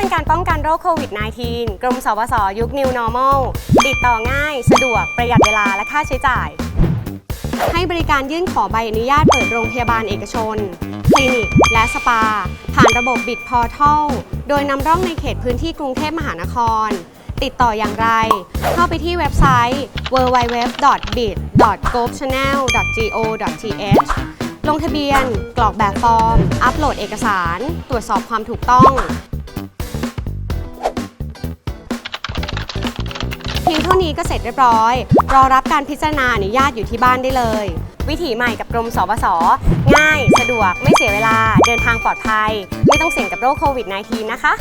ป็นการป้องกันโรคโควิด -19 กรมสวสยุค New Normal ติดต่อง่าย สะดวกประหยัดเวลาและค่าใช้จ่าย ให้บริการยื่นขอใบอนุญาตเปิดโรงพยาบาลเอกชน คลินิก และสปา ผ่านระบบบิดพอร์ทัลโดยนำร่องในเขตพื้นที่กรุงเทพมหานคร ติดต่ออย่างไร เข้าไปที่เว็บไซต์ www.bit.gopchannel.go.th ลงทะเบียน กรอกแบบฟอร์ม อัปโหลดเอกสาร ตรวจสอบความถูกต้อง พียงเท่านี้ก็เสร็จเรียบร้อย รอรับการพิจารณาอนุญาตอยู่ที่บ้านได้เลย วิถีใหม่กับกรมสวสง่าย สะดวก ไม่เสียเวลา เดินทางปลอดภัย ไม่ต้องเสี่ยงกับโรคโควิด -19 นะคะ